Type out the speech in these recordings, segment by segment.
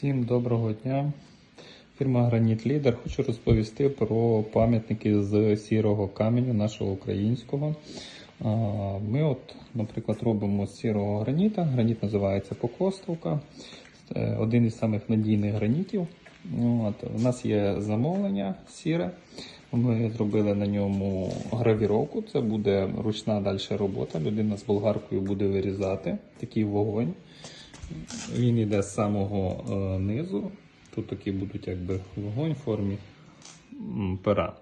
Всім доброго дня. Фірма Граніт Лідер. Хочу розповісти про пам'ятники з сірого каменю нашого українського. Ми, от, наприклад, робимо з сірого граніта. Граніт називається Покостовка. Один із самих надійних гранітів. От, у нас є замовлення сіре. Ми зробили на ньому гравіровку. Це буде ручна далі робота. Людина з болгаркою буде вирізати такий вогонь. Він йде з самого е, низу. Тут такі будуть якби вогонь в формі пера.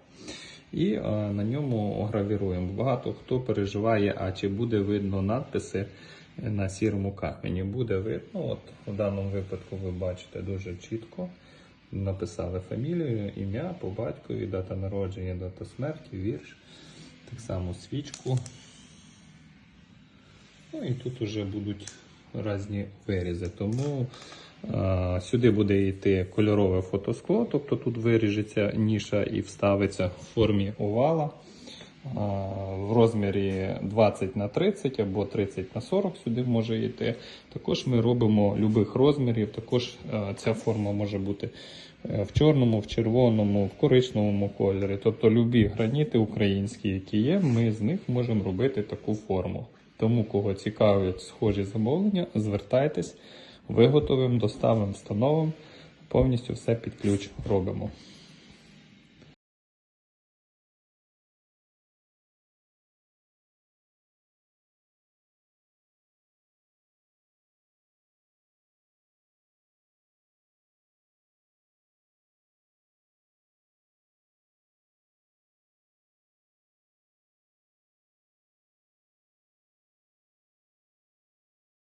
І е, на ньому гравіруємо. Багато хто переживає, а чи буде видно надписи на сірому камені. Буде видно. От в даному випадку ви бачите дуже чітко. Написали фамілію, ім'я по батькові, дата народження, дата смерті, вірш. Так само свічку. Ну і тут вже будуть різні вирізи. Тому сюди буде йти кольорове фотоскло, тобто тут виріжеться ніша і вставиться в формі овала. В розмірі 20 на 30 або 30 на 40 сюди може йти. Також ми робимо любих розмірів. Також е, ця форма може бути е, в чорному, в червоному, в коричневому кольорі. Тобто любі граніти українські, які є, ми з них можемо робити таку форму. Тому, кого цікавлять схожі замовлення, звертайтесь, виготовимо, доставимо, встановимо. Повністю все під ключ робимо.